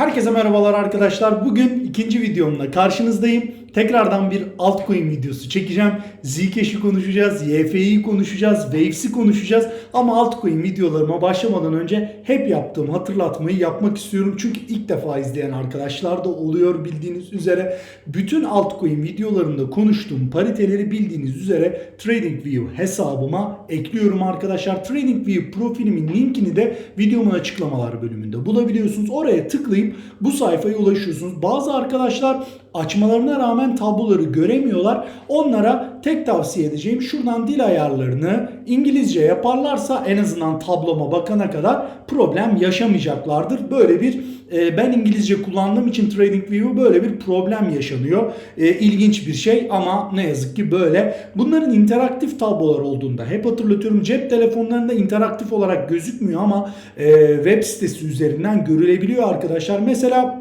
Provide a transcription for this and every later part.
Herkese merhabalar arkadaşlar. Bugün ikinci videomla karşınızdayım. Tekrardan bir altcoin videosu çekeceğim. Zcash'i konuşacağız, YF'yi konuşacağız, Waves'i konuşacağız. Ama altcoin videolarıma başlamadan önce hep yaptığım hatırlatmayı yapmak istiyorum. Çünkü ilk defa izleyen arkadaşlar da oluyor bildiğiniz üzere. Bütün altcoin videolarımda konuştuğum pariteleri bildiğiniz üzere TradingView hesabıma ekliyorum arkadaşlar. TradingView profilimin linkini de videomun açıklamalar bölümünde bulabiliyorsunuz. Oraya tıklayıp bu sayfaya ulaşıyorsunuz. Bazı arkadaşlar açmalarına rağmen tabloları göremiyorlar. Onlara tek tavsiye edeceğim şuradan dil ayarlarını İngilizce yaparlarsa en azından tabloma bakana kadar problem yaşamayacaklardır. Böyle bir e, ben İngilizce kullandığım için TradingView'u böyle bir problem yaşanıyor. E, ilginç bir şey ama ne yazık ki böyle. Bunların interaktif tablolar olduğunda hep hatırlatıyorum cep telefonlarında interaktif olarak gözükmüyor ama e, web sitesi üzerinden görülebiliyor arkadaşlar. Mesela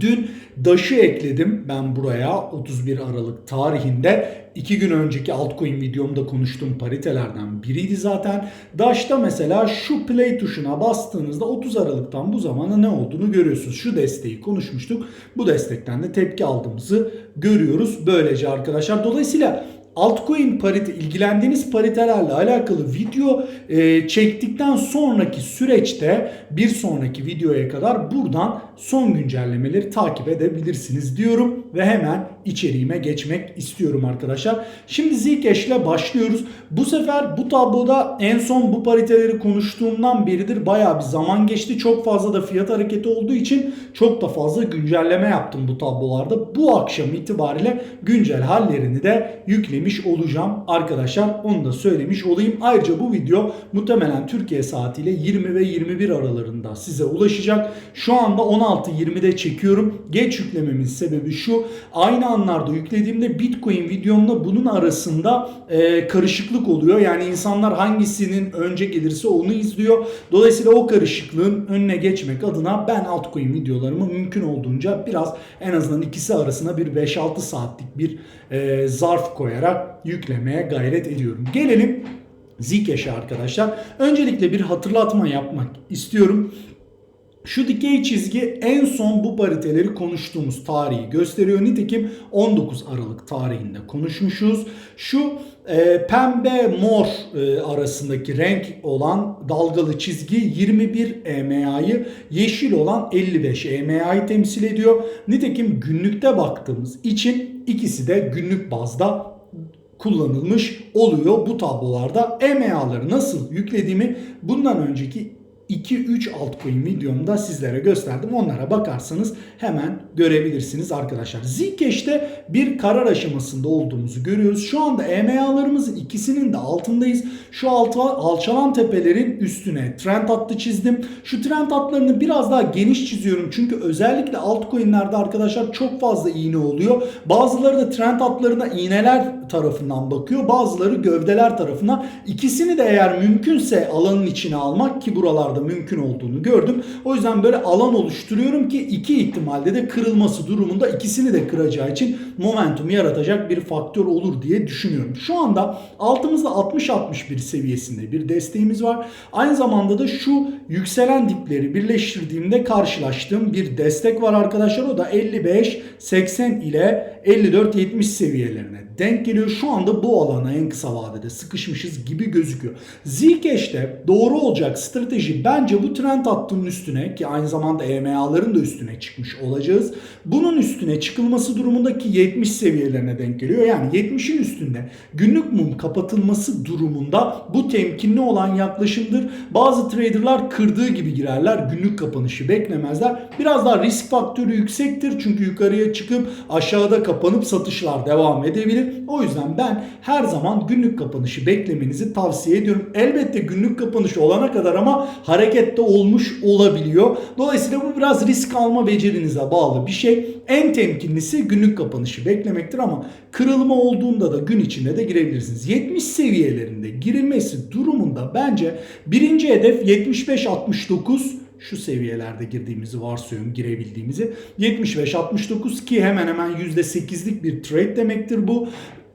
Dün Dash'ı ekledim ben buraya 31 Aralık tarihinde. 2 gün önceki altcoin videomda konuştuğum paritelerden biriydi zaten. Dash'ta mesela şu play tuşuna bastığınızda 30 Aralık'tan bu zamana ne olduğunu görüyorsunuz. Şu desteği konuşmuştuk. Bu destekten de tepki aldığımızı görüyoruz. Böylece arkadaşlar dolayısıyla altcoin parite ilgilendiğiniz paritelerle alakalı video e, çektikten sonraki süreçte bir sonraki videoya kadar buradan son güncellemeleri takip edebilirsiniz diyorum ve hemen içeriğime geçmek istiyorum arkadaşlar. Şimdi Zcash ile başlıyoruz. Bu sefer bu tabloda en son bu pariteleri konuştuğumdan beridir bayağı bir zaman geçti. Çok fazla da fiyat hareketi olduğu için çok da fazla güncelleme yaptım bu tablolarda. Bu akşam itibariyle güncel hallerini de yüklemiş olacağım arkadaşlar. Onu da söylemiş olayım. Ayrıca bu video muhtemelen Türkiye saatiyle 20 ve 21 aralarında size ulaşacak. Şu anda 16.20'de çekiyorum. Geç yüklememin sebebi şu. Aynı anlarda yüklediğimde Bitcoin videomla bunun arasında e, karışıklık oluyor. Yani insanlar hangisinin önce gelirse onu izliyor. Dolayısıyla o karışıklığın önüne geçmek adına ben altcoin videolarımı mümkün olduğunca biraz en azından ikisi arasına bir 5-6 saatlik bir e, zarf koyarak yüklemeye gayret ediyorum. Gelelim Zcash'e arkadaşlar. Öncelikle bir hatırlatma yapmak istiyorum. Şu dikey çizgi en son bu pariteleri konuştuğumuz tarihi gösteriyor. Nitekim 19 Aralık tarihinde konuşmuşuz. Şu e, pembe mor e, arasındaki renk olan dalgalı çizgi 21 EMA'yı yeşil olan 55 EMA'yı temsil ediyor. Nitekim günlükte baktığımız için ikisi de günlük bazda kullanılmış oluyor bu tablolarda. EMA'ları nasıl yüklediğimi bundan önceki 2-3 altcoin videomda sizlere gösterdim. Onlara bakarsanız hemen görebilirsiniz arkadaşlar. Zcash'te bir karar aşamasında olduğumuzu görüyoruz. Şu anda EMA'larımızın ikisinin de altındayız. Şu alta, alçalan tepelerin üstüne trend hattı çizdim. Şu trend hatlarını biraz daha geniş çiziyorum. Çünkü özellikle altcoin'lerde arkadaşlar çok fazla iğne oluyor. Bazıları da trend hatlarına iğneler tarafından bakıyor. Bazıları gövdeler tarafına. İkisini de eğer mümkünse alanın içine almak ki buralarda mümkün olduğunu gördüm. O yüzden böyle alan oluşturuyorum ki iki ihtimalde de kırılması durumunda ikisini de kıracağı için momentum yaratacak bir faktör olur diye düşünüyorum. Şu anda altımızda 60-61 seviyesinde bir desteğimiz var. Aynı zamanda da şu yükselen dipleri birleştirdiğimde karşılaştığım bir destek var arkadaşlar. O da 55-80 ile 54-70 seviyelerine denk geliyor. Şu anda bu alana en kısa vadede sıkışmışız gibi gözüküyor. Zcash'te doğru olacak strateji bence bu trend hattının üstüne ki aynı zamanda EMA'ların da üstüne çıkmış olacağız. Bunun üstüne çıkılması durumundaki 70 seviyelerine denk geliyor. Yani 70'in üstünde günlük mum kapatılması durumunda bu temkinli olan yaklaşımdır. Bazı traderlar kırdığı gibi girerler. Günlük kapanışı beklemezler. Biraz daha risk faktörü yüksektir. Çünkü yukarıya çıkıp aşağıda kapanıp satışlar devam edebilir. O yüzden ben her zaman günlük kapanışı beklemenizi tavsiye ediyorum. Elbette günlük kapanış olana kadar ama harekette olmuş olabiliyor. Dolayısıyla bu biraz risk alma becerinize bağlı bir şey. En temkinlisi günlük kapanışı beklemektir ama kırılma olduğunda da gün içinde de girebilirsiniz. 70 seviyelerinde girilmesi durumunda bence birinci hedef 75-69 şu seviyelerde girdiğimizi varsayıyorum girebildiğimizi. 75-69 ki hemen hemen %8'lik bir trade demektir bu.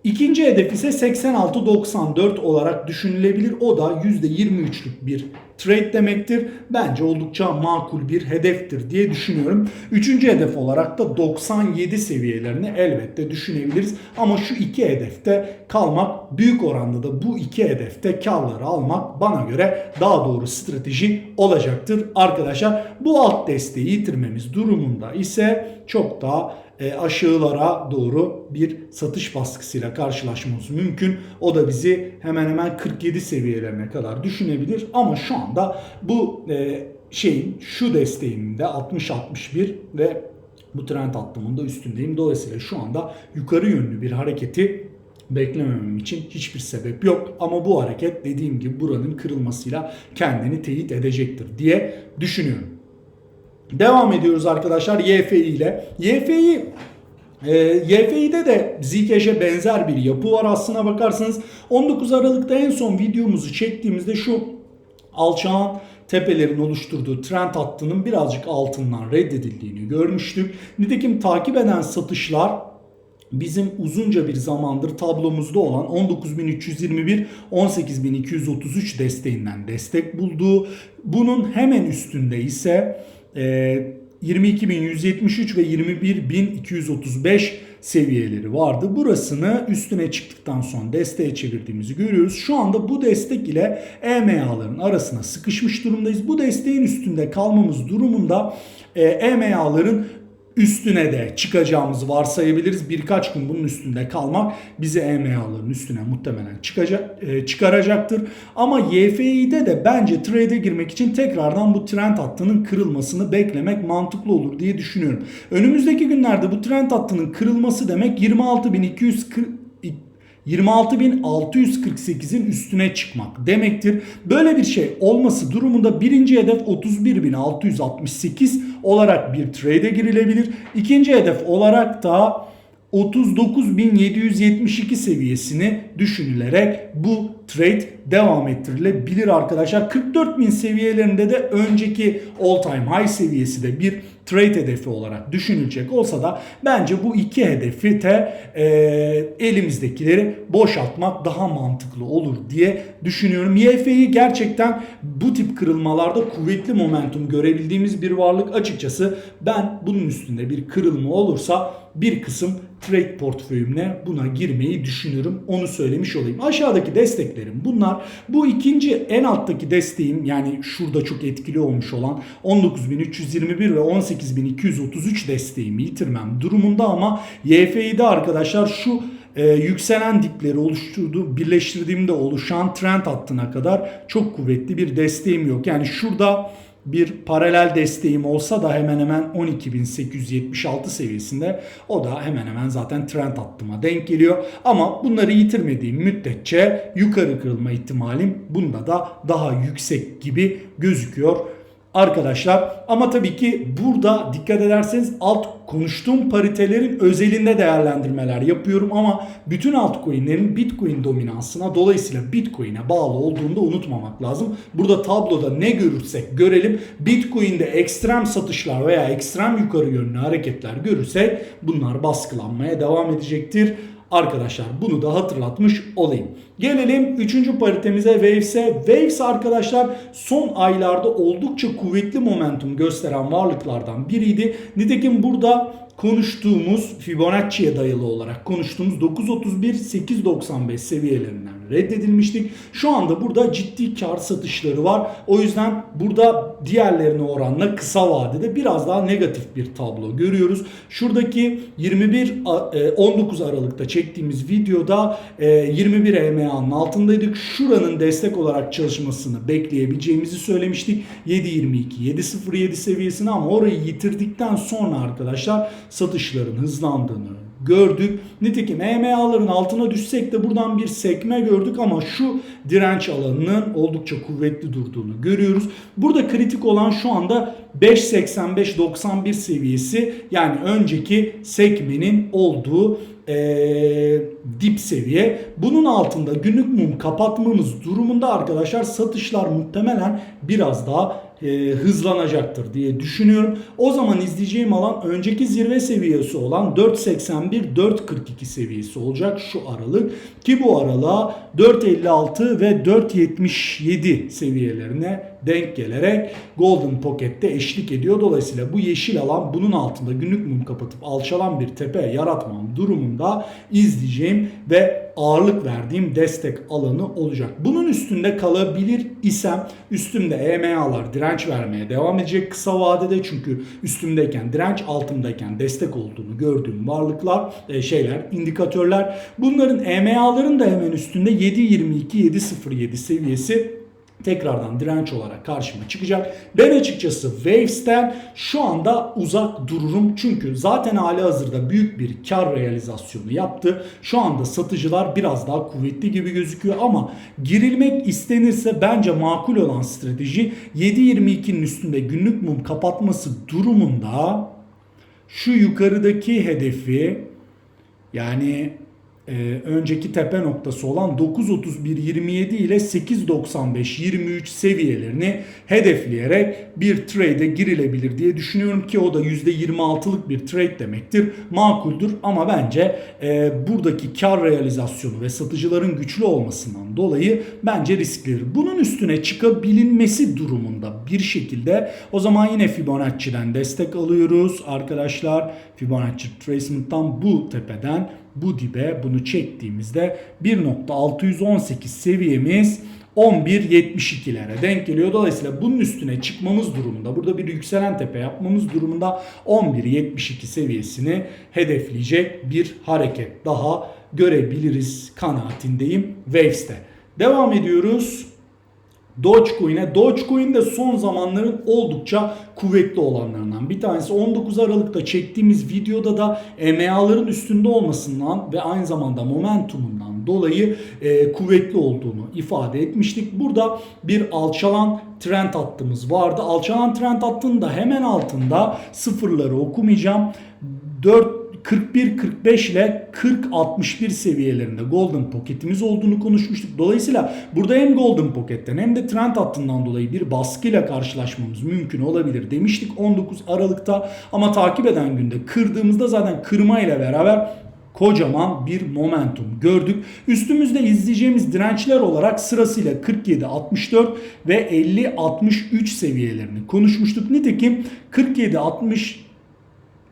İkinci hedef ise 86.94 olarak düşünülebilir. O da %23'lük bir trade demektir. Bence oldukça makul bir hedeftir diye düşünüyorum. Üçüncü hedef olarak da 97 seviyelerini elbette düşünebiliriz. Ama şu iki hedefte kalmak büyük oranda da bu iki hedefte karları almak bana göre daha doğru strateji olacaktır. Arkadaşlar bu alt desteği yitirmemiz durumunda ise çok daha aşağılara doğru bir satış baskısıyla karşılaşmamız mümkün. O da bizi hemen hemen 47 seviyelerine kadar düşünebilir. Ama şu anda bu e, şeyin şu desteğinde 60-61 ve bu trend hattımın da üstündeyim. Dolayısıyla şu anda yukarı yönlü bir hareketi beklememem için hiçbir sebep yok. Ama bu hareket dediğim gibi buranın kırılmasıyla kendini teyit edecektir diye düşünüyorum. Devam ediyoruz arkadaşlar YFI ile. YFI e, YFI'de de Zcash'e benzer bir yapı var aslına bakarsanız. 19 Aralık'ta en son videomuzu çektiğimizde şu alçağın tepelerin oluşturduğu trend hattının birazcık altından reddedildiğini görmüştük. Nitekim takip eden satışlar bizim uzunca bir zamandır tablomuzda olan 19.321 18.233 desteğinden destek bulduğu bunun hemen üstünde ise 22.173 ve 21.235 seviyeleri vardı. Burasını üstüne çıktıktan sonra desteğe çevirdiğimizi görüyoruz. Şu anda bu destek ile EMA'ların arasına sıkışmış durumdayız. Bu desteğin üstünde kalmamız durumunda e, EMA'ların üstüne de çıkacağımızı varsayabiliriz. Birkaç gün bunun üstünde kalmak bizi EMA'ların üstüne muhtemelen çıkacak, e, çıkaracaktır. Ama YFI'de de bence trade'e girmek için tekrardan bu trend hattının kırılmasını beklemek mantıklı olur diye düşünüyorum. Önümüzdeki günlerde bu trend hattının kırılması demek 26.240 26.648'in üstüne çıkmak demektir. Böyle bir şey olması durumunda birinci hedef 31.668 olarak bir trade'e girilebilir. İkinci hedef olarak da 39.772 seviyesini düşünülerek bu trade devam ettirilebilir arkadaşlar. 44.000 seviyelerinde de önceki all time high seviyesi de bir trade hedefi olarak düşünülecek olsa da bence bu iki hedefi de e, elimizdekileri boşaltmak daha mantıklı olur diye düşünüyorum. YF'yi gerçekten bu tip kırılmalarda kuvvetli momentum görebildiğimiz bir varlık açıkçası ben bunun üstünde bir kırılma olursa bir kısım trade portföyümle buna girmeyi düşünürüm. Onu söylemiş olayım. Aşağıdaki desteklerim bunlar. Bu ikinci en alttaki desteğim yani şurada çok etkili olmuş olan 19.321 ve 18.233 desteğimi yitirmem durumunda ama YFI'de arkadaşlar şu e, yükselen dipleri oluşturduğu, birleştirdiğimde oluşan trend hattına kadar çok kuvvetli bir desteğim yok. Yani şurada bir paralel desteğim olsa da hemen hemen 12.876 seviyesinde o da hemen hemen zaten trend hattıma denk geliyor. Ama bunları yitirmediğim müddetçe yukarı kırılma ihtimalim bunda da daha yüksek gibi gözüküyor arkadaşlar. Ama tabii ki burada dikkat ederseniz alt konuştuğum paritelerin özelinde değerlendirmeler yapıyorum ama bütün altcoin'lerin Bitcoin dominansına dolayısıyla Bitcoin'e bağlı olduğunu da unutmamak lazım. Burada tabloda ne görürsek görelim Bitcoin'de ekstrem satışlar veya ekstrem yukarı yönlü hareketler görürsek bunlar baskılanmaya devam edecektir. Arkadaşlar bunu da hatırlatmış olayım. Gelelim 3. paritemize Waves'e. Waves arkadaşlar son aylarda oldukça kuvvetli momentum gösteren varlıklardan biriydi. Nitekim burada konuştuğumuz Fibonacci'ye dayalı olarak konuştuğumuz 931-895 seviyelerinden reddedilmiştik. Şu anda burada ciddi kar satışları var. O yüzden burada diğerlerine oranla kısa vadede biraz daha negatif bir tablo görüyoruz. Şuradaki 21 19 e, Aralık'ta çektiğimiz videoda 21 e EMA'nın altındaydık. Şuranın destek olarak çalışmasını bekleyebileceğimizi söylemiştik. 7.22 7.07 seviyesini ama orayı yitirdikten sonra arkadaşlar satışların hızlandığını gördük. Nitekim EMA'ların altına düşsek de buradan bir sekme gördük ama şu direnç alanının oldukça kuvvetli durduğunu görüyoruz. Burada kritik olan şu anda 5.85-91 seviyesi yani önceki sekmenin olduğu ee, dip seviye. Bunun altında günlük mum kapatmamız durumunda arkadaşlar satışlar muhtemelen biraz daha e, hızlanacaktır diye düşünüyorum. O zaman izleyeceğim alan önceki zirve seviyesi olan 4.81-4.42 seviyesi olacak şu aralık. Ki bu aralığa 4.56 ve 4.77 seviyelerine denk gelerek Golden Pocket'te eşlik ediyor. Dolayısıyla bu yeşil alan bunun altında günlük mum kapatıp alçalan bir tepe yaratmam durumunda izleyeceğim ve ağırlık verdiğim destek alanı olacak. Bunun üstünde kalabilir isem üstümde EMA'lar direnç vermeye devam edecek kısa vadede çünkü üstümdeyken direnç altımdayken destek olduğunu gördüğüm varlıklar e, şeyler indikatörler bunların EMA'ların da hemen üstünde 7.22 7.07 seviyesi tekrardan direnç olarak karşıma çıkacak. Ben açıkçası Waves'ten şu anda uzak dururum. Çünkü zaten hali hazırda büyük bir kar realizasyonu yaptı. Şu anda satıcılar biraz daha kuvvetli gibi gözüküyor ama girilmek istenirse bence makul olan strateji 7.22'nin üstünde günlük mum kapatması durumunda şu yukarıdaki hedefi yani e, önceki tepe noktası olan 9.31.27 ile 8.95.23 seviyelerini hedefleyerek bir trade'e girilebilir diye düşünüyorum ki o da %26'lık bir trade demektir. Makuldür ama bence e, buradaki kar realizasyonu ve satıcıların güçlü olmasından dolayı bence risklidir. Bunun üstüne çıkabilinmesi durumunda bir şekilde o zaman yine Fibonacci'den destek alıyoruz arkadaşlar. Fibonacci Tracement'tan bu tepeden bu dibe bunu çektiğimizde 1.618 seviyemiz 11.72'lere denk geliyor. Dolayısıyla bunun üstüne çıkmamız durumunda burada bir yükselen tepe yapmamız durumunda 11.72 seviyesini hedefleyecek bir hareket daha görebiliriz kanaatindeyim Waves'te. Devam ediyoruz. Dogecoin'e. Dogecoin de son zamanların oldukça kuvvetli olanlarından bir tanesi. 19 Aralık'ta çektiğimiz videoda da EMA'ların üstünde olmasından ve aynı zamanda momentumundan dolayı e, kuvvetli olduğunu ifade etmiştik. Burada bir alçalan trend hattımız vardı. Alçalan trend hattının da hemen altında sıfırları okumayacağım. 4 41-45 ile 40-61 seviyelerinde Golden Pocket'imiz olduğunu konuşmuştuk. Dolayısıyla burada hem Golden Pocket'ten hem de trend hattından dolayı bir baskıyla karşılaşmamız mümkün olabilir demiştik 19 Aralık'ta. Ama takip eden günde kırdığımızda zaten kırma ile beraber kocaman bir momentum gördük. Üstümüzde izleyeceğimiz dirençler olarak sırasıyla 47-64 ve 50-63 seviyelerini konuşmuştuk. Nitekim 47-60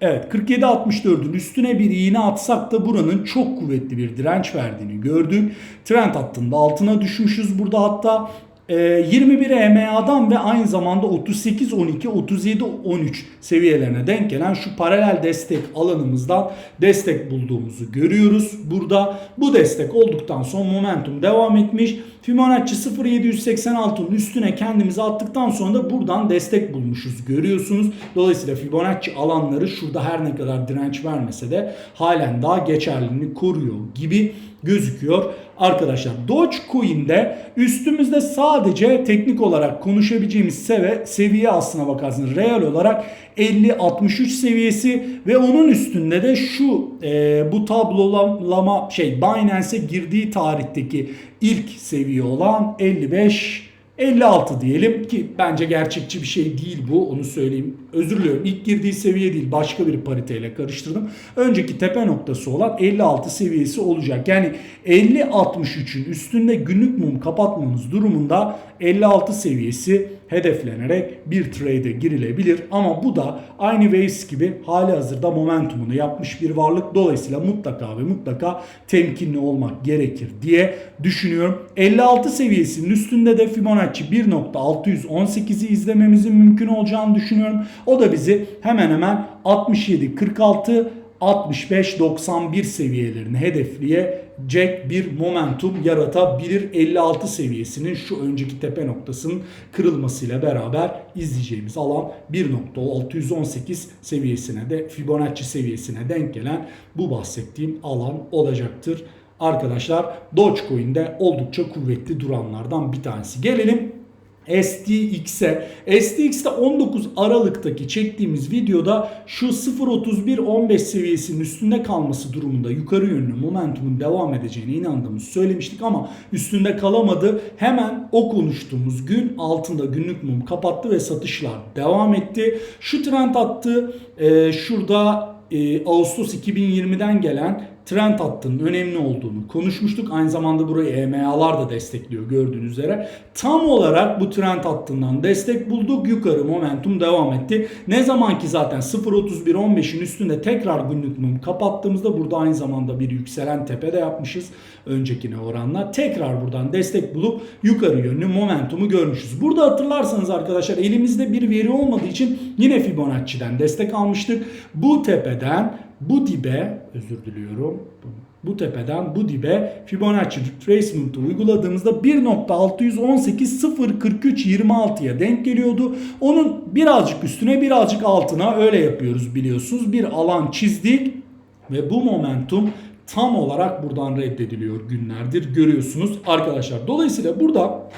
Evet 47-64'ün üstüne bir iğne atsak da buranın çok kuvvetli bir direnç verdiğini gördük. Trend hattında altına düşmüşüz burada hatta 21 EMA'dan ve aynı zamanda 38 12 37 13 seviyelerine denk gelen şu paralel destek alanımızdan destek bulduğumuzu görüyoruz. Burada bu destek olduktan sonra momentum devam etmiş. Fibonacci 0786'ın üstüne kendimizi attıktan sonra da buradan destek bulmuşuz görüyorsunuz. Dolayısıyla Fibonacci alanları şurada her ne kadar direnç vermese de halen daha geçerliliğini koruyor gibi gözüküyor. Arkadaşlar Dogecoin'de üstümüzde sadece teknik olarak konuşabileceğimiz seviye, seviye aslına bakarsınız reel olarak 50-63 seviyesi ve onun üstünde de şu e, bu tablolama şey Binance'e girdiği tarihteki ilk seviye olan 55 56 diyelim ki bence gerçekçi bir şey değil bu onu söyleyeyim. Özür diliyorum ilk girdiği seviye değil başka bir pariteyle karıştırdım. Önceki tepe noktası olan 56 seviyesi olacak. Yani 50-63'ün üstünde günlük mum kapatmamız durumunda 56 seviyesi hedeflenerek bir trade'e girilebilir. Ama bu da aynı Waves gibi hali hazırda momentumunu yapmış bir varlık. Dolayısıyla mutlaka ve mutlaka temkinli olmak gerekir diye düşünüyorum. 56 seviyesinin üstünde de Fibonacci 1.618'i izlememizin mümkün olacağını düşünüyorum. O da bizi hemen hemen 67 46 65-91 seviyelerini hedefleyecek bir momentum yaratabilir. 56 seviyesinin şu önceki tepe noktasının kırılmasıyla beraber izleyeceğimiz alan 1.618 seviyesine de Fibonacci seviyesine denk gelen bu bahsettiğim alan olacaktır. Arkadaşlar Dogecoin'de oldukça kuvvetli duranlardan bir tanesi. Gelelim STX'e. STX'te 19 Aralık'taki çektiğimiz videoda şu 0.31-15 seviyesinin üstünde kalması durumunda yukarı yönlü momentumun devam edeceğine inandığımızı söylemiştik ama üstünde kalamadı. Hemen o konuştuğumuz gün altında günlük mum kapattı ve satışlar devam etti. Şu trend attı. Ee, şurada e, Ağustos 2020'den gelen trend hattının önemli olduğunu konuşmuştuk. Aynı zamanda burayı EMA'lar da destekliyor gördüğünüz üzere. Tam olarak bu trend hattından destek bulduk. Yukarı momentum devam etti. Ne zaman ki zaten 0.31-15'in üstünde tekrar günlük mum kapattığımızda burada aynı zamanda bir yükselen tepe de yapmışız. Öncekine oranla. Tekrar buradan destek bulup yukarı yönlü momentumu görmüşüz. Burada hatırlarsanız arkadaşlar elimizde bir veri olmadığı için yine Fibonacci'den destek almıştık. Bu tepeden bu dibe özür diliyorum. Bu tepeden bu dibe Fibonacci retracement'ı uyguladığımızda 1.618.043.26'ya denk geliyordu. Onun birazcık üstüne birazcık altına öyle yapıyoruz biliyorsunuz. Bir alan çizdik ve bu momentum tam olarak buradan reddediliyor günlerdir görüyorsunuz arkadaşlar. Dolayısıyla burada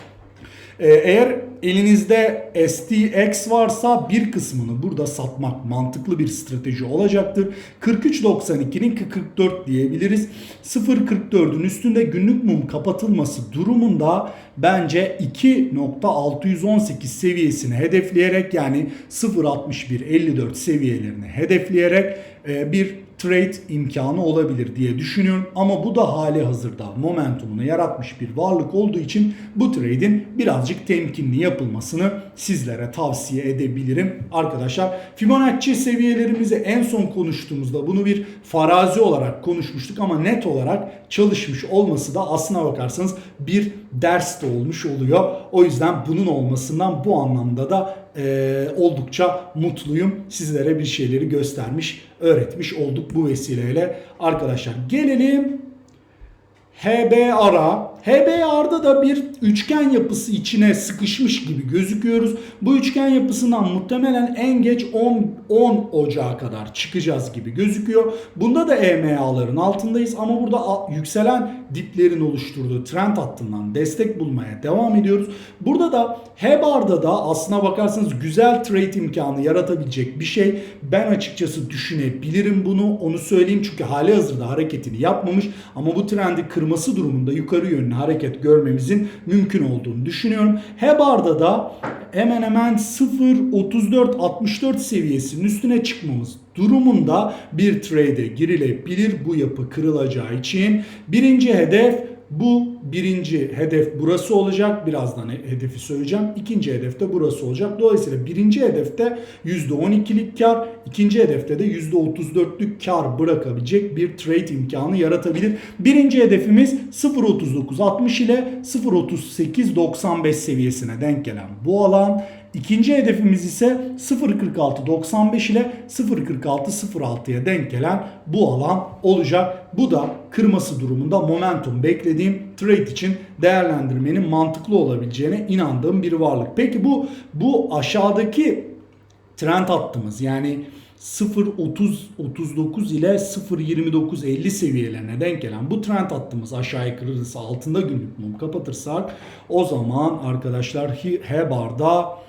eğer elinizde STX varsa bir kısmını burada satmak mantıklı bir strateji olacaktır. 43.92'nin 44 diyebiliriz. 0.44'ün üstünde günlük mum kapatılması durumunda bence 2.618 seviyesini hedefleyerek yani 0.61.54 seviyelerini hedefleyerek e, bir trade imkanı olabilir diye düşünüyorum. Ama bu da hali hazırda momentumunu yaratmış bir varlık olduğu için bu trade'in birazcık temkinli yapılmasını sizlere tavsiye edebilirim. Arkadaşlar Fibonacci seviyelerimizi en son konuştuğumuzda bunu bir farazi olarak konuşmuştuk ama net olarak çalışmış olması da aslına bakarsanız bir ders de olmuş oluyor. O yüzden bunun olmasından bu anlamda da e, oldukça mutluyum. Sizlere bir şeyleri göstermiş, öğretmiş olduk bu vesileyle. Arkadaşlar gelelim HBR'a. HBR'da da bir üçgen yapısı içine sıkışmış gibi gözüküyoruz. Bu üçgen yapısından muhtemelen en geç 10, 10 Ocağı kadar çıkacağız gibi gözüküyor. Bunda da EMA'ların altındayız ama burada yükselen diplerin oluşturduğu trend hattından destek bulmaya devam ediyoruz. Burada da HBAR'da da aslına bakarsanız güzel trade imkanı yaratabilecek bir şey. Ben açıkçası düşünebilirim bunu. Onu söyleyeyim çünkü hali hazırda hareketini yapmamış ama bu trendi kırması durumunda yukarı yönlü hareket görmemizin mümkün olduğunu düşünüyorum. HBAR'da da hemen hemen 0.34-64 seviyesinin üstüne çıkmamız durumunda bir trade'e girilebilir bu yapı kırılacağı için. Birinci hedef bu birinci hedef burası olacak. Birazdan hedefi söyleyeceğim. İkinci hedef de burası olacak. Dolayısıyla birinci hedefte %12'lik kar, ikinci hedefte de %34'lük kar bırakabilecek bir trade imkanı yaratabilir. Birinci hedefimiz 0.39.60 ile 0.38.95 seviyesine denk gelen bu alan. İkinci hedefimiz ise 0.46.95 ile 0.46.06'ya denk gelen bu alan olacak. Bu da kırması durumunda momentum beklediğim trade için değerlendirmenin mantıklı olabileceğine inandığım bir varlık. Peki bu bu aşağıdaki trend hattımız yani 0.30 39 ile 0.29 50 seviyelerine denk gelen bu trend hattımız aşağıya kırılırsa altında günlük mum kapatırsak o zaman arkadaşlar HBAR'da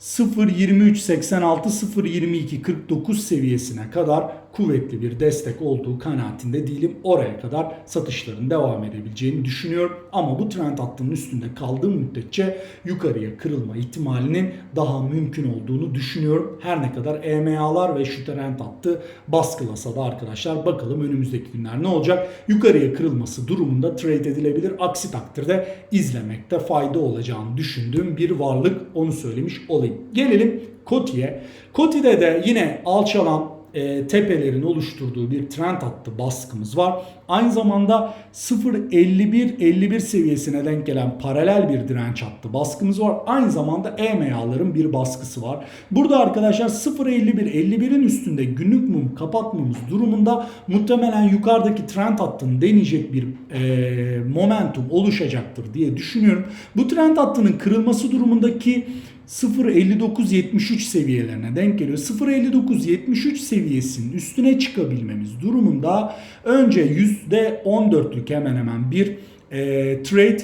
0.23.86 0.22.49 seviyesine kadar kuvvetli bir destek olduğu kanaatinde değilim. Oraya kadar satışların devam edebileceğini düşünüyorum. Ama bu trend hattının üstünde kaldığım müddetçe yukarıya kırılma ihtimalinin daha mümkün olduğunu düşünüyorum. Her ne kadar EMA'lar ve şu trend hattı baskılasa da arkadaşlar bakalım önümüzdeki günler ne olacak? Yukarıya kırılması durumunda trade edilebilir. Aksi takdirde izlemekte fayda olacağını düşündüğüm bir varlık onu söylemiş olayım. Gelelim Koti'ye. Koti'de de yine alçalan e, tepelerin oluşturduğu bir trend hattı baskımız var. Aynı zamanda 0.51-51 seviyesine denk gelen paralel bir direnç hattı baskımız var. Aynı zamanda EMA'ların bir baskısı var. Burada arkadaşlar 0.51-51'in üstünde günlük mum kapatmamız durumunda muhtemelen yukarıdaki trend hattını deneyecek bir e, momentum oluşacaktır diye düşünüyorum. Bu trend hattının kırılması durumundaki 0.59-73 seviyelerine denk geliyor. 0.59-73 seviyesinin üstüne çıkabilmemiz durumunda önce %14'lük hemen hemen bir e, trade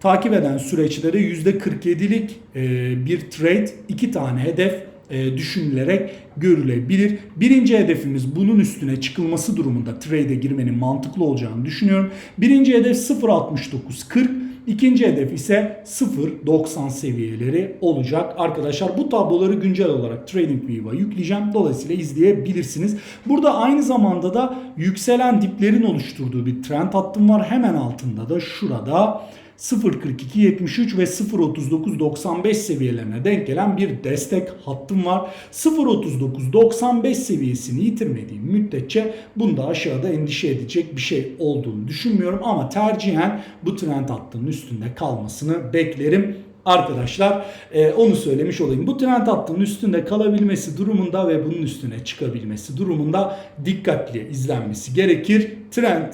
takip eden süreçte de %47'lik e, bir trade, iki tane hedef e, düşünülerek görülebilir. Birinci hedefimiz bunun üstüne çıkılması durumunda trade'e girmenin mantıklı olacağını düşünüyorum. Birinci hedef 0.69.40. İkinci hedef ise 0.90 seviyeleri olacak. Arkadaşlar bu tabloları güncel olarak TradingView'a yükleyeceğim. Dolayısıyla izleyebilirsiniz. Burada aynı zamanda da yükselen diplerin oluşturduğu bir trend hattım var. Hemen altında da şurada 0.42.73 ve 0.39.95 seviyelerine denk gelen bir destek hattım var. 0.39.95 seviyesini yitirmediğim müddetçe bunda aşağıda endişe edecek bir şey olduğunu düşünmüyorum ama tercihen bu trend hattının üstünde kalmasını beklerim. Arkadaşlar e, onu söylemiş olayım. Bu trend hattının üstünde kalabilmesi durumunda ve bunun üstüne çıkabilmesi durumunda dikkatli izlenmesi gerekir. Trend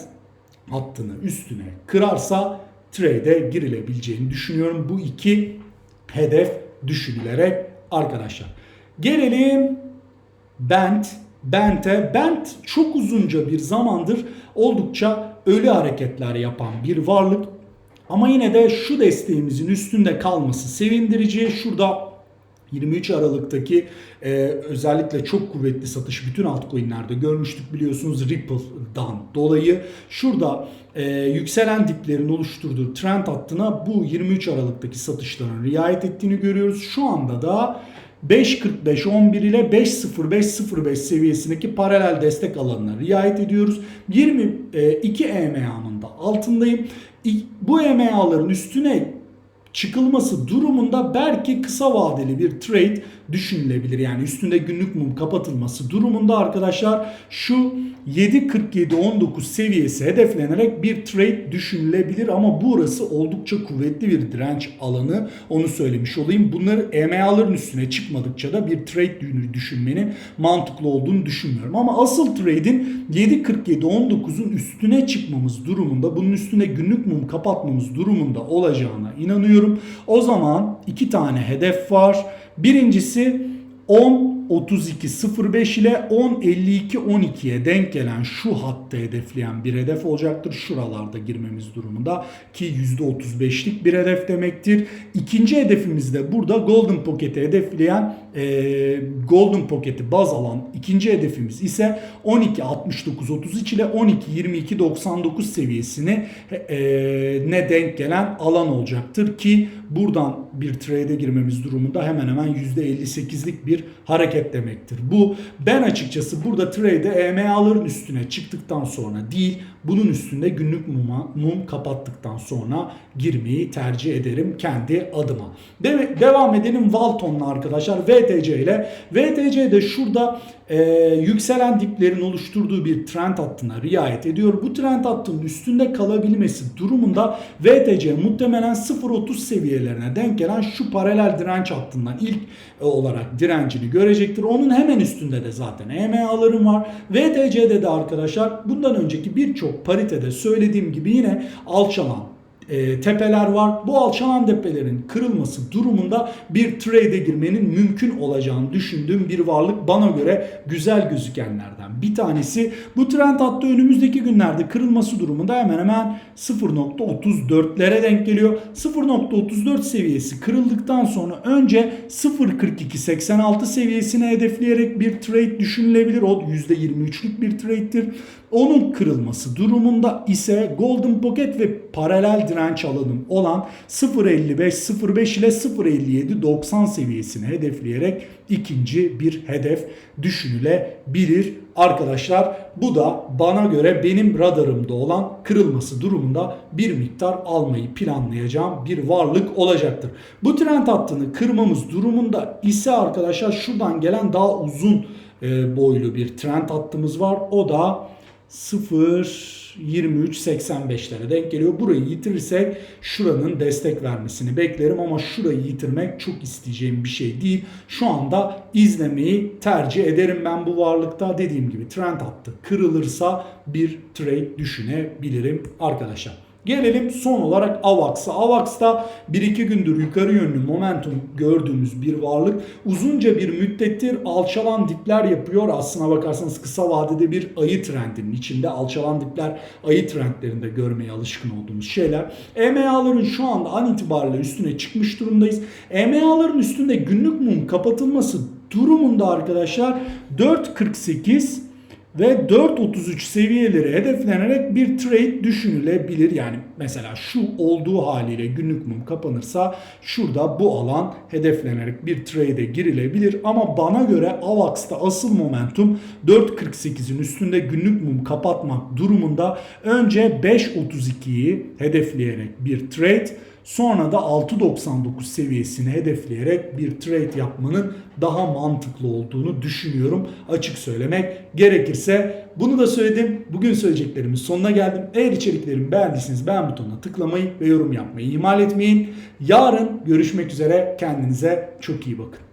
hattını üstüne kırarsa trade'e girilebileceğini düşünüyorum. Bu iki hedef düşünülerek arkadaşlar. Gelelim Bent. Bent'e. Bent çok uzunca bir zamandır oldukça ölü hareketler yapan bir varlık. Ama yine de şu desteğimizin üstünde kalması sevindirici. Şurada 23 Aralık'taki e, özellikle çok kuvvetli satış bütün altcoin'lerde görmüştük biliyorsunuz Ripple'dan dolayı. Şurada e, yükselen diplerin oluşturduğu trend hattına bu 23 Aralık'taki satışların riayet ettiğini görüyoruz. Şu anda da 5.45-11 ile 5.05-05 seviyesindeki paralel destek alanına riayet ediyoruz. 22 EMA'nın da altındayım. Bu EMA'ların üstüne çıkılması durumunda belki kısa vadeli bir trade düşünülebilir. Yani üstünde günlük mum kapatılması durumunda arkadaşlar şu 7.47-19 seviyesi hedeflenerek bir trade düşünülebilir ama burası oldukça kuvvetli bir direnç alanı onu söylemiş olayım. Bunları EMA'ların üstüne çıkmadıkça da bir trade düşünmenin mantıklı olduğunu düşünmüyorum. Ama asıl trade'in 7.47-19'un üstüne çıkmamız durumunda bunun üstüne günlük mum kapatmamız durumunda olacağına inanıyorum. O zaman iki tane hedef var. Birincisi 10 32.05 ile 10.52.12'ye denk gelen şu hatta hedefleyen bir hedef olacaktır. Şuralarda girmemiz durumunda ki %35'lik bir hedef demektir. İkinci hedefimiz de burada Golden Pocket'i hedefleyen e, Golden Pocket'i baz alan ikinci hedefimiz ise 12.69.33 ile 12.22.99 seviyesini e, ne denk gelen alan olacaktır ki buradan bir trade'e girmemiz durumunda hemen hemen %58'lik bir hareket demektir. Bu ben açıkçası burada trade'e EMA'ların üstüne çıktıktan sonra değil bunun üstünde günlük muma, mum kapattıktan sonra girmeyi tercih ederim kendi adıma. De devam edelim Valton'la arkadaşlar VTC ile. VTC de şurada e, yükselen diplerin oluşturduğu bir trend hattına riayet ediyor. Bu trend hattının üstünde kalabilmesi durumunda VTC muhtemelen 0.30 seviyelerine denk gelen şu paralel direnç hattından ilk e, olarak direncini görecektir. Onun hemen üstünde de zaten EMA'larım var. VTC'de de arkadaşlar bundan önceki birçok paritede söylediğim gibi yine alçalan e, tepeler var. Bu alçalan tepelerin kırılması durumunda bir trade'e girmenin mümkün olacağını düşündüğüm bir varlık bana göre güzel gözükenlerden bir tanesi. Bu trend hattı önümüzdeki günlerde kırılması durumunda hemen hemen 0.34'lere denk geliyor. 0.34 seviyesi kırıldıktan sonra önce 0.4286 seviyesine hedefleyerek bir trade düşünülebilir. O %23'lük bir trade'tir. Onun kırılması durumunda ise Golden Pocket ve paralel direnç alanım olan 0.55 05 ile 0.57 90 seviyesini hedefleyerek ikinci bir hedef düşünülebilir. Arkadaşlar bu da bana göre benim radarımda olan kırılması durumunda bir miktar almayı planlayacağım bir varlık olacaktır. Bu trend hattını kırmamız durumunda ise arkadaşlar şuradan gelen daha uzun e, boylu bir trend hattımız var. O da 0 23.85'lere denk geliyor. Burayı yitirirsek şuranın destek vermesini beklerim ama şurayı yitirmek çok isteyeceğim bir şey değil. Şu anda izlemeyi tercih ederim ben bu varlıkta. Dediğim gibi trend hattı kırılırsa bir trade düşünebilirim arkadaşlar. Gelelim son olarak AVAX'a. AVAX'ta 1-2 gündür yukarı yönlü momentum gördüğümüz bir varlık. Uzunca bir müddettir alçalan dipler yapıyor. Aslına bakarsanız kısa vadede bir ayı trendinin içinde alçalan dipler ayı trendlerinde görmeye alışkın olduğumuz şeyler. EMA'ların şu anda an itibariyle üstüne çıkmış durumdayız. EMA'ların üstünde günlük mum kapatılması durumunda arkadaşlar 4.48 ve 4.33 seviyeleri hedeflenerek bir trade düşünülebilir. Yani mesela şu olduğu haliyle günlük mum kapanırsa şurada bu alan hedeflenerek bir trade'e girilebilir. Ama bana göre AVAX'ta asıl momentum 4.48'in üstünde günlük mum kapatmak durumunda önce 5.32'yi hedefleyerek bir trade Sonra da 6.99 seviyesini hedefleyerek bir trade yapmanın daha mantıklı olduğunu düşünüyorum. Açık söylemek gerekirse bunu da söyledim. Bugün söyleyeceklerimin sonuna geldim. Eğer içeriklerimi beğendiyseniz beğen butonuna tıklamayı ve yorum yapmayı ihmal etmeyin. Yarın görüşmek üzere. Kendinize çok iyi bakın.